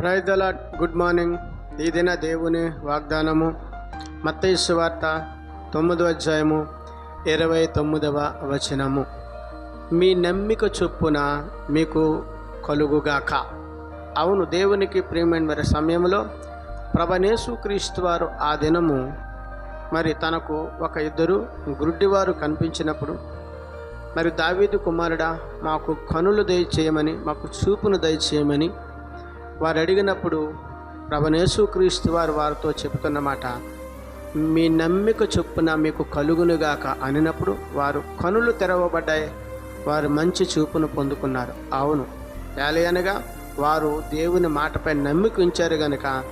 ప్రైదల good morning ఈ దిన దేవుని వాగ్దానము. మత్తయి వార్త తొమ్మిదవ అధ్యాయము ఇరవై తొమ్మిదవ వచనము. మీ నమ్మిక చొప్పున మీకు కలుగుగాక. అవును దేవునికి ప్రియమైన మరి సమయంలో ప్రభనేసు క్రీస్తు వారు ఆ దినము మరి తనకు ఒక ఇద్దరు గుడ్డివారు కనిపించినప్పుడు మరి దావీదు కుమారుడా మాకు కనులు దయచేయమని మాకు చూపును దయచేయమని వారు అడిగినప్పుడు ప్రభనేసు క్రీస్తు వారు వారితో చెబుతున్నమాట మీ నమ్మిక చొప్పున మీకు కలుగునుగాక అనినప్పుడు వారు కనులు తెరవబడ్డాయి. వారు మంచి చూపును పొందుకున్నారు. అవును ఏలయనగా వారు దేవుని మాటపై నమ్మిక ఉంచారు గనుక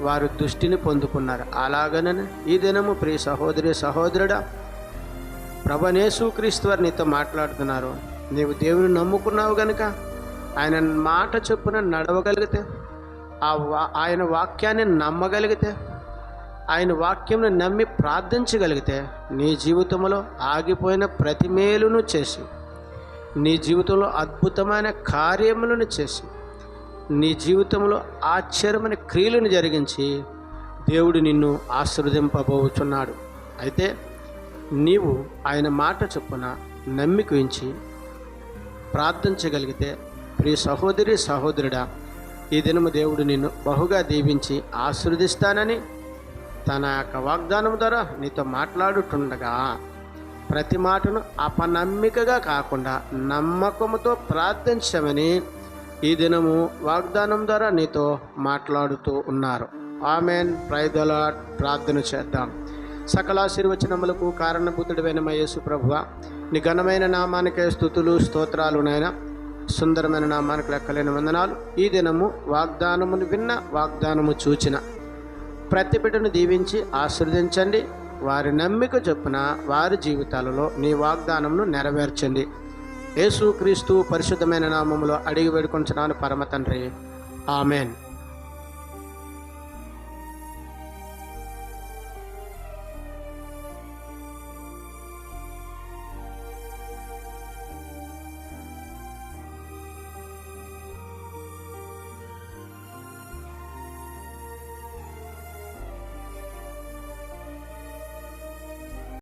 వారు దృష్టిని పొందుకున్నారు. అలాగనని ఈ దినము ప్రియ సహోదరి సహోదరుడా ప్రభనేసు క్రీస్తు వారు నీతో మాట్లాడుతున్నారు. నీవు దేవుని నమ్ముకున్నావు గనుక ఆయన మాట చొప్పున నడవగలిగితే ఆ వా ఆయన వాక్యాన్ని నమ్మగలిగితే ఆయన వాక్యంను నమ్మి ప్రార్థించగలిగితే నీ జీవితంలో ఆగిపోయిన ప్రతి మేలును చేసి నీ జీవితంలో అద్భుతమైన కార్యములను చేసి నీ జీవితంలో ఆశ్చర్యమైన క్రియలను జరిగించి దేవుడు నిన్ను ఆశీర్వదింపబోచున్నాడు. అయితే నీవు ఆయన మాట చొప్పున నమ్మిక ఉంచి ప్రార్థించగలిగితే ప్రియ సహోదరి సహోదరుడా ఈ దినము దేవుడు నిన్ను బహుగా దీవించి ఆశీర్వదిస్తానని తన యొక్క వాగ్దానం ద్వారా నీతో మాట్లాడుతుండగా ప్రతి మాటను అపనమ్మికగా కాకుండా నమ్మకముతో ప్రార్థించమని ఈ దినము వాగ్దానం ద్వారా నీతో మాట్లాడుతూ ఉన్నారు. ఆమెన్. ప్రైదల ప్రార్థన చేద్దాం. సకలాశీర్వచనములకు కారణభూతుడైన మా యేసు ప్రభువ నీ ఘనమైన నామానికే స్థుతులు స్తోత్రాలు నాయన. సుందరమైన నామానికి లెక్కలేని వందనాలు. ఈ దినము వాగ్దానమును విన్న వాగ్దానము చూచిన ప్రతి బిడ్డను దీవించి ఆశీర్వదించండి. వారి నమ్మిక చొప్పున వారి జీవితాలలో నీ వాగ్దానమును నెరవేర్చండి. యేసుక్రీస్తు పరిశుద్ధమైన నామములో అడిగి వేడుకుంటున్నాను పరమ తండ్రి. ఆమెన్.